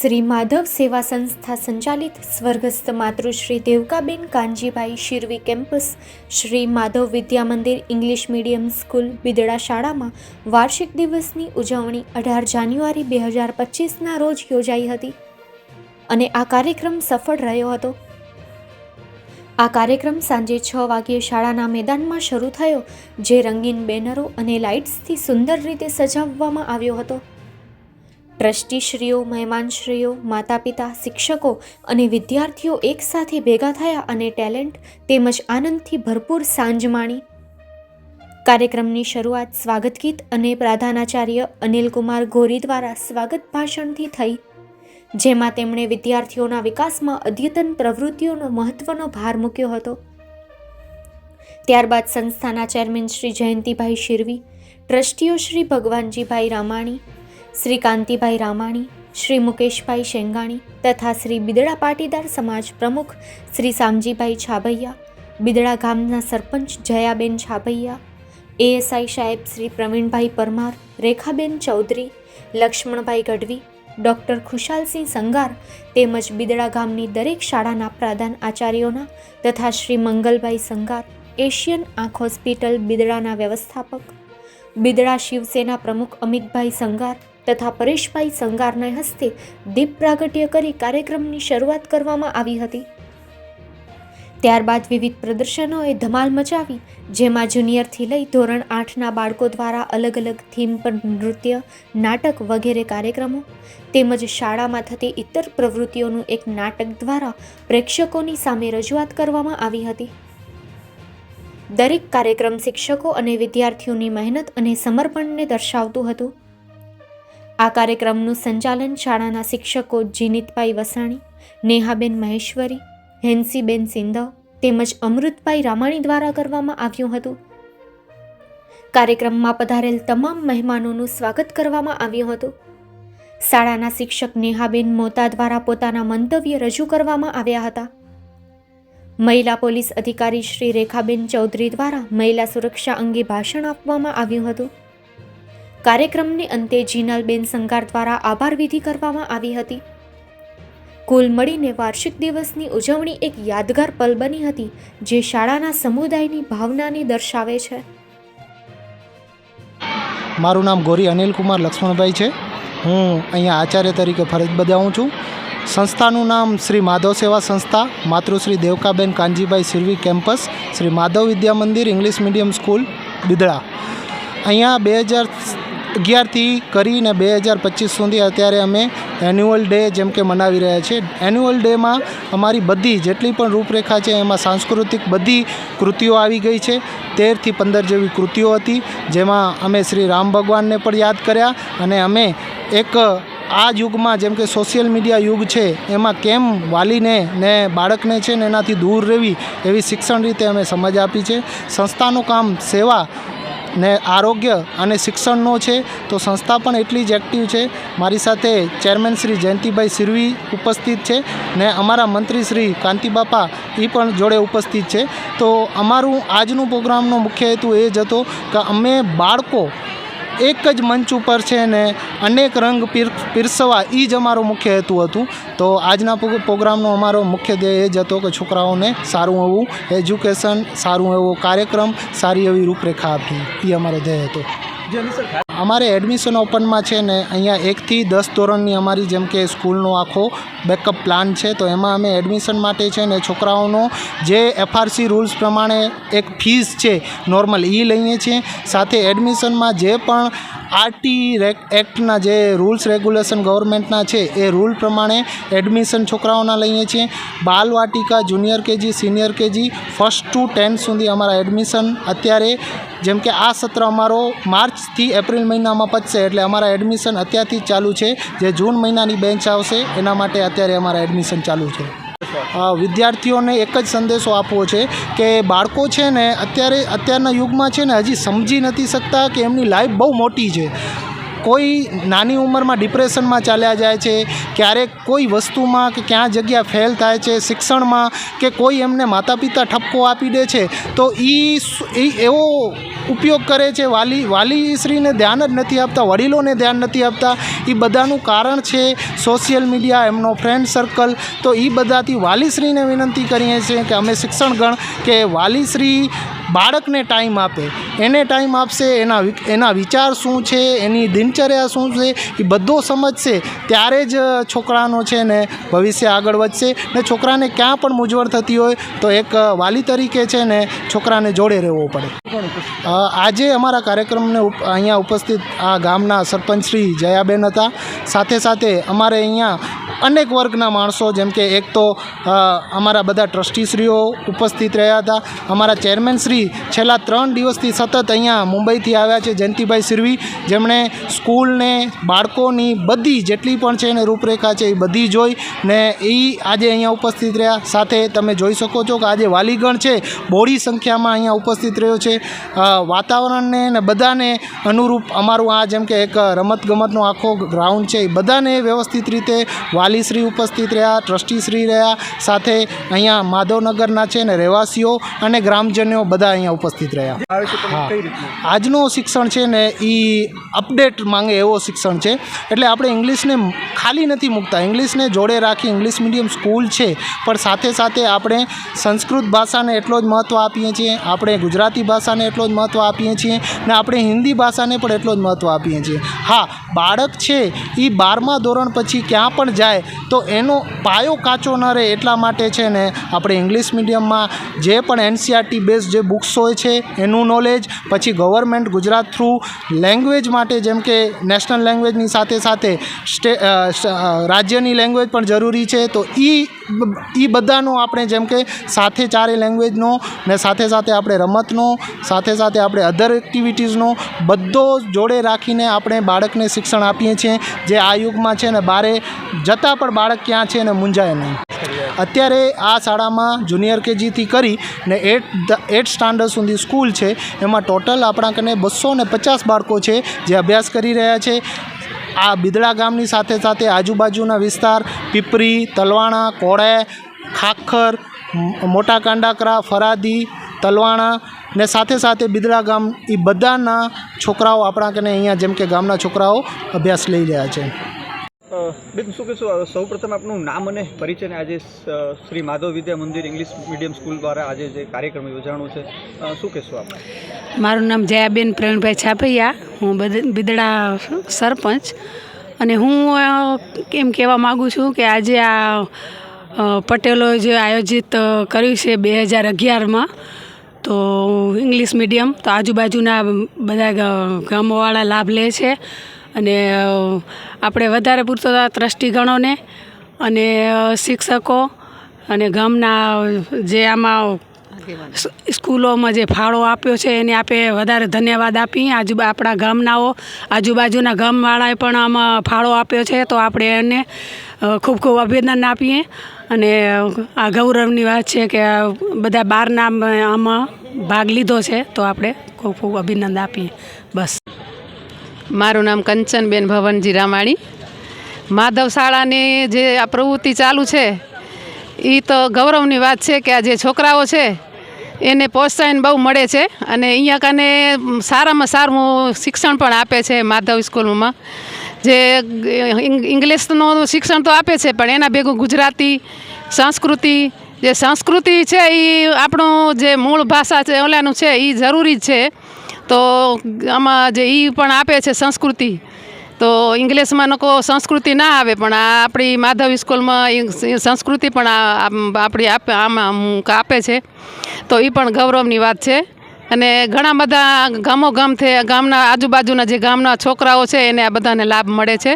શ્રી માધવ સેવા સંસ્થા સંચાલિત સ્વર્ગસ્થ માતૃશ્રી Devkaben Kanjibhai Shirvi campus, Shri Madhav Vidya Mandir English medium school Bidada શાળામાં વાર્ષિક દિવસની ઉજવણી અઢાર જાન્યુઆરી બે હજાર પચીસના રોજ યોજાઈ હતી અને આ કાર્યક્રમ સફળ રહ્યો હતો. આ કાર્યક્રમ સાંજે છ વાગ્યે શાળાના મેદાનમાં શરૂ થયો, જે રંગીન બેનરો અને લાઇટ્સથી સુંદર રીતે સજાવવામાં આવ્યો હતો. ટ્રસ્ટીશ્રીઓ, મહેમાનશ્રીઓ માતા પિતા શિક્ષકો અને વિદ્યાર્થીઓ એકસાથે ભેગા થયા અને ટેલેન્ટ તેમજ આનંદથી ભરપૂર સાંજ માણી. કાર્યક્રમની શરૂઆત સ્વાગત ગીત અને પ્રધાનાચાર્ય અનિલકુમાર ગોરી દ્વારા સ્વાગત ભાષણથી થઈ. જેમાં તેમણે વિદ્યાર્થીઓના વિકાસમાં અદ્યતન પ્રવૃત્તિઓનો મહત્વનો ભાર મૂક્યો હતો. ત્યારબાદ સંસ્થાના ચેરમેન શ્રી જયંતિભાઈ શિરવી, ટ્રસ્ટીઓ શ્રી ભગવાનજીભાઈ રામાણી શ્રી કાંતિભાઈ રામાણી, શ્રી મુકેશભાઈ શેંગાણી તથા શ્રી બિદડા પાટીદાર સમાજ પ્રમુખ શ્રી સામજીભાઈ છાભૈયા, બિદડા ગામના સરપંચ જયાબેન છાભૈયા, એએસઆઈ સાહેબ શ્રી પ્રવીણભાઈ પરમાર, રેખાબેન ચૌધરી, લક્ષ્મણભાઈ ગઢવી, ડૉક્ટર ખુશાલસિંહ સંગાર તેમજ બિદડા ગામની દરેક શાળાના પ્રધાન આચાર્યોના તથા શ્રી મંગલભાઈ સંગાર, એશિયન આંખ હોસ્પિટલ બિદડાના વ્યવસ્થાપક, બિદડા શિવસેના પ્રમુખ અમિતભાઈ સંગાર તથા પરેશભાઈ સંગારના હસ્તે દીપ પ્રાગટ્ય કરી કાર્યક્રમની શરૂઆત કરવામાં આવી હતી. ત્યારબાદ વિવિધ પ્રદર્શનોએ ધમાલ મચાવી, જેમાં જુનિયરથી લઈ ધોરણ આઠના બાળકો દ્વારા અલગ અલગ થીમ પર નૃત્ય, નાટક વગેરે કાર્યક્રમો, તેમજ શાળામાં થતી ઇતર પ્રવૃત્તિઓનું એક નાટક દ્વારા પ્રેક્ષકોની સામે રજૂઆત કરવામાં આવી હતી. દરેક કાર્યક્રમ શિક્ષકો અને વિદ્યાર્થીઓની મહેનત અને સમર્પણને દર્શાવતું હતું. આ કાર્યક્રમનું સંચાલન શાળાના શિક્ષકો જીનિતભાઈ વસાણી, નેહાબેન મહેશ્વરી, હેન્સીબેન સિંધવ તેમજ અમૃતભાઈ રામાણી દ્વારા કરવામાં આવ્યું હતું. કાર્યક્રમમાં પધારેલ તમામ મહેમાનોનું સ્વાગત કરવામાં આવ્યું હતું. શાળાના શિક્ષક નેહાબેન મોતા દ્વારા પોતાના મંતવ્ય રજૂ કરવામાં આવ્યા હતા. મહિલા પોલીસ અધિકારી શ્રી રેખાબેન ચૌધરી દ્વારા મહિલા સુરક્ષા અંગે ભાષણ આપવામાં આવ્યું હતું. કાર્યક્રમને અંતે જીનલબેન સંગાર દ્વારા આભાર વિધિ કરવામાં આવી હતી. કુલ મળીને વાર્ષિક દિવસની ઉજવણી એક યાદગાર પલ બની હતી, જે શાળાના સમુદાયની ભાવનાને દર્શાવે છે. મારું નામ ગોરી અનિલકુમાર લક્ષ્મણભાઈ છે. હું અહીંયા આચાર્ય તરીકે ફરજ બજાવું છું. સંસ્થાનું નામ શ્રી માધવ સેવા સંસ્થા, માતૃશ્રી Devkaben Kanjibhai Sirvi campus, Shri Madhav Vidya Mandir English medium school Bidada અહીંયા બે હજાર અગિયારથી કરીને બે હજાર પચીસ સુધી અત્યારે અમે એન્યુઅલ ડે જેમ કે મનાવી રહ્યા છીએ. એન્યુઅલ ડેમાં અમારી બધી જેટલી પણ રૂપરેખા છે, એમાં સાંસ્કૃતિક બધી કૃતિઓ આવી ગઈ છે. તેરથી પંદર જેવી કૃતિઓ હતી, જેમાં અમે શ્રી રામ ભગવાનને પણ યાદ કર્યા અને અમે એક આ યુગમાં જેમ કે સોશિયલ મીડિયા યુગ છે, એમાં કેમ વાલીને ને બાળકને છે ને એનાથી દૂર રહેવી એવી શિક્ષણ રીતે અમે સમજ આપી છે. સંસ્થાનું કામ સેવા ને આરોગ્ય અને શિક્ષણનો છે, તો સંસ્થા પણ એટલી જ એક્ટિવ છે. મારી સાથે ચેરમેન શ્રી જયંતિભાઈ સિરવી ઉપસ્થિત છે ને અમારા મંત્રી શ્રી કાંતિબાપા એ પણ જોડે ઉપસ્થિત છે. તો અમારું આજનું પ્રોગ્રામનો મુખ્ય હેતુ એ જ હતો કે અમે બાળકો એક જ મંચ ઉપર છે ને અનેક રંગ પીર, પીરસવા એ જ અમારો મુખ્ય હેતુ હતું. તો આજના પ્રો- પ્રોગ્રામનો અમારો મુખ્ય ધ્યેય એ જ હતો કે છોકરાઓને સારું એવું એજ્યુકેશન, સારું એવો કાર્યક્રમ, સારી એવી રૂપરેખા આપી એ અમારો ધ્યેય હતો. અમારે એડમિશન ઓપનમાં છે ને અહીંયા એકથી દસ ધોરણની અમારી જેમ કે સ્કૂલનો આખો બેકઅપ પ્લાન છે. તો એમાં અમે એડમિશન માટે છે ને છોકરાઓનો જે એફઆરસી રૂલ્સ પ્રમાણે એક ફીસ છે નોર્મલ એ લઈએ છીએ. સાથે એડમિશનમાં જે પણ આરટી એક્ટના જે રૂલ્સ રેગ્યુલેશન ગવર્મેન્ટના છે, એ રૂલ પ્રમાણે એડમિશન છોકરાઓના લઈએ છીએ. બાલવાટિકા junior KG, senior KG first to tenth સુધી અમારા એડમિશન અત્યારે, જેમ કે આ સત્ર અમારો માર્ચથી એપ્રિલ મહિનામાં પતશે, એટલે અમારા એડમિશન અત્યારથી ચાલુ છે. જે જૂન મહિનાની બેન્ચ આવશે, એના માટે અત્યારે અમારા એડમિશન ચાલુ છે. વિદ્યાર્થીઓને એક જ સંદેશો આપવો છે કે બાળકો છે ને અત્યારે, અત્યારના યુગમાં છે ને હજી સમજી નથી શકતા કે એમની લાઈફ બહુ મોટી છે. કોઈ નાની ઉંમરમાં ડિપ્રેશનમાં ચાલ્યા જાય છે, ક્યારેક કોઈ વસ્તુમાં કે ક્યાં જગ્યા ફેલ થાય છે, શિક્ષણમાં કે કોઈ એમને માતા પિતા ઠપકો આપી દે છે, તો એ એવો ઉપયોગ કરે છે, વાલી, વાલીશ્રીને ધ્યાન જ નથી આપતા, વડીલોને ધ્યાન નથી આપતા એ બધાનું કારણ છે સોશિયલ મીડિયા, એમનો ફ્રેન્ડ સર્કલ, તો એ બધાથી વાલીશ્રીને વિનંતી કરીએ છીએ કે અમે શિક્ષણગણ કે વાલીશ્રી બાળકને ટાઈમ આપે. એને ટાઈમ આપશે, એના એના વિચાર શું છે, એની દિનચર્યા શું છે, એ બધો સમજશે. ત્યારે જ છોકરાનો છે ને ભવિષ્ય આગળ વધશે. ને છોકરાને ક્યાં પણ મૂંઝવણ થતી હોય, તો એક વાલી તરીકે છે ને છોકરાને જોડે રહેવો પડે. આજે અમારા કાર્યક્રમને અહીંયા ઉપસ્થિત આ ગામના સરપંચ શ્રી જયાબેન હતા. સાથે સાથે અમારે અહીંયા અનેક વર્ગના માણસો, જેમ કે એક તો અમારા બધા ટ્રસ્ટીશ્રીઓ ઉપસ્થિત રહ્યા હતા. અમારા ચેરમેન શ્રી છેલ્લા ત્રણ દિવસથી સતત અહીંયા મુંબઈથી આવ્યા છે જયંતિભાઈ સિરવી. જેમણે સ્કૂલને, બાળકોની બધી જેટલી પણ છે એને રૂપરેખા છે એ બધી જોઈ ને એ આજે અહીંયા ઉપસ્થિત રહ્યા. સાથે તમે જોઈ શકો છો કે આજે વાલીગણ છે, બહોળી સંખ્યામાં અહીંયા ઉપસ્થિત રહ્યો છે. વાતાવરણને ને બધાને અનુરૂપ અમારું આ જેમ કે એક રમતગમતનો આખો ગ્રાઉન્ડ છે એ બધાને વ્યવસ્થિત રીતે વાલીશ્રી ઉપસ્થિત રહ્યા, ટ્રસ્ટીશ્રી રહ્યા. સાથે અહીંયા માધવનગરના છે ને રહેવાસીઓ અને ગ્રામજનો બધા અહીંયા ઉપસ્થિત રહ્યા. હા. આજનું શિક્ષણ છે ને એ અપડેટ માંગે એવો શિક્ષણ છે. એટલે આપણે ઇંગ્લિશને ખાલી નથી મૂકતા. ઇંગ્લિશને જોડે રાખી ઇંગ્લિશ મીડિયમ સ્કૂલ છે પણ સાથે સાથે આપણે સંસ્કૃત ભાષાને એટલો જ મહત્ત્વ આપીએ છીએ આપણે ગુજરાતી ભાષાને એટલો જ મહત્ત્વ આપીએ છીએ ને આપણે હિન્દી ભાષાને પણ એટલો જ મહત્ત્વ આપીએ છીએ. હા બાળક છે એ બારમા ધોરણ પછી ક્યાં પણ જાય તો એનો પાયો કાચો ન રહે એટલા માટે છે ને આપણે ઇંગ્લિશ મીડિયમમાં જે પણ એનસીઆરટી બેઝ જે બુક્સ હોય છે એનું નોલેજ પછી ગવર્મેન્ટ ગુજરાત થ્રુ લેંગ્વેજ માટે જેમ કે નેશનલ લેંગ્વેજની સાથે સાથે સ્ટે રાજ્યની લેંગ્વેજ પણ જરૂરી છે. તો એ એ બધાનો આપણે જેમ કે સાથે ચારે લેંગ્વેજનો ને સાથે સાથે આપણે રમતનો, સાથે સાથે આપણે અધર એક્ટિવિટીઝનો બધો જોડે રાખીને આપણે બાળકને શિક્ષણ આપીએ છીએ. જે આ યુગમાં છે ને બારે જતાં પણ બાળક ક્યાં છે ને મૂંઝાય નહીં. અત્યારે આ શાળામાં જુનિયર કેજીથી કરી ને એટ એટ સ્ટાન્ડર્ડ સુધી સ્કૂલ છે. એમાં ટોટલ આપણા કને બસો ને પચાસ બાળકો છે જે અભ્યાસ કરી રહ્યા છે. આ બિદડા ગામની સાથે સાથે આજુબાજુના વિસ્તાર પીપરી, તલવાણા, કોળે, ખાખર મોટા કાંડાકરા, ફરાદી, તલવાણા ને સાથે સાથે બિદડા ગામ એ બધાના છોકરાઓ આપણા કને અહીંયા જેમ કે ગામના છોકરાઓ અભ્યાસ લઈ રહ્યા છે. બેન, શું કહેશું? સૌ પ્રથમ આપનું નામ અને પરિચય ને આજે Shri Madhav Vidya Mandir English medium school દ્વારા આજે જે કાર્યક્રમ યોજાણો છે શું કહેશું આપ? મારું નામ જયાબેન પ્રવીણભાઈ છાપૈયા. હું બદ- બિદડા સરપંચ. અને હું એમ કહેવા માગું છું કે આજે આ પટેલો જે આયોજિત કર્યું છે બે હજાર અગિયારમાં, તો ઇંગ્લિશ મીડિયમ, તો આજુબાજુના બધા ગામોવાળા લાભ લે છે. અને આપણે વધારે પૂરતો ટ્રસ્ટીગણોને અને શિક્ષકો અને ગામના જે આમાં સ્કૂલોમાં જે ફાળો આપ્યો છે એને આપે વધારે ધન્યવાદ આપી. આજુ, આપણા ગામનાઓ, આજુબાજુના ગામવાળાએ પણ આમાં ફાળો આપ્યો છે, તો આપણે એને ખૂબ ખૂબ અભિનંદન આપીએ. અને આ ગૌરવની વાત છે કે બધા બહારના આમાં ભાગ લીધો છે, તો આપણે ખૂબ ખૂબ અભિનંદન આપીએ. બસ. મારું નામ કંચનબેન ભવનજી રામાણી. માધવ શાળાની જે આ પ્રવૃત્તિ ચાલુ છે એ તો ગૌરવની વાત છે કે આ જે છોકરાઓ છે, એને પ્રોત્સાહન બહુ મળે છે અને અહીંયા કને સારામાં સારું શિક્ષણ પણ આપે છે માધવ સ્કૂલમાં. જે ઇંગ્લિશનું શિક્ષણ તો આપે છે, પણ એના ભેગું ગુજરાતી, સંસ્કૃતિ, જે સંસ્કૃતિ છે એ આપણું જે મૂળ ભાષા છે ઓલાનું છે એ જરૂરી જ છે. તો આમાં જે એ પણ આપે છે સંસ્કૃતિ, તો ઇંગ્લિશમાં લોકો સંસ્કૃતિ ના આવે, પણ આ આપણી માધવ સ્કૂલમાં સંસ્કૃતિ પણ આપણી આપે, આમાં અમુક આપે છે. તો એ પણ ગૌરવની વાત છે. અને ઘણા બધા ગામો ગામથી ગામના આજુબાજુના જે ગામના છોકરાઓ છે, એને આ બધાને લાભ મળે છે.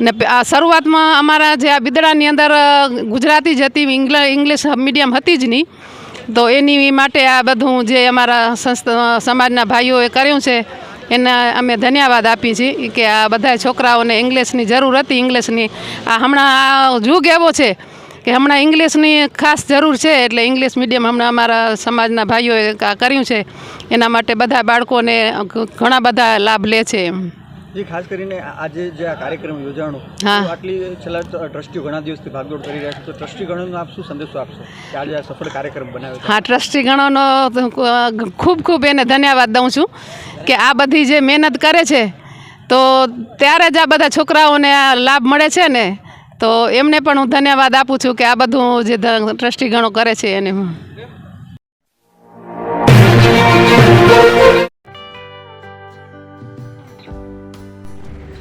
ને આ શરૂઆતમાં અમારા જે આ બિદડાની અંદર ગુજરાતી જ હતી ઇંગ્લિશ મીડિયમ હતી જ નહીં તો એની માટે આ બધું જે અમારા સમાજના ભાઈઓએ કર્યું છે, એના અમે ધન્યવાદ આપીએ છીએ કે આ બધા છોકરાઓને ઇંગ્લિશની જરૂર હતી. ઇંગ્લિશની આ હમણાં આ જુગ એવો છે કે હમણાં ઇંગ્લિશની ખાસ જરૂર છે એટલે ઇંગ્લિશ મીડિયમ હમણાં અમારા સમાજના ભાઈઓએ કર્યું છે. એના માટે બધા બાળકોને ઘણા બધા લાભ લે છે એમ. જે ખાસ કરીને આજે જે આ કાર્યક્રમ યોજાણો હા. આટલી છેલ્લા ટ્રસ્ટીઓ ઘણા દિવસથી ભાગદોડ કરી રહ્યા છે. તો ટ્રસ્ટી ગણોનો આપ શું સંદેશો આપશો કે આજે આ સફળ કાર્યક્રમ બનાવ્યો હા ટ્રસ્ટી ગણોનો ખૂબ ખૂબ એને ધન્યવાદ દઉં છું કે આ બધી જે મહેનત કરે છે તો ત્યારે જ આ બધા છોકરાઓને આ લાભ મળે છે ને. તો એમને પણ હું ધન્યવાદ આપું છું કે આ બધું જે ટ્રસ્ટી ગણો કરે છે એને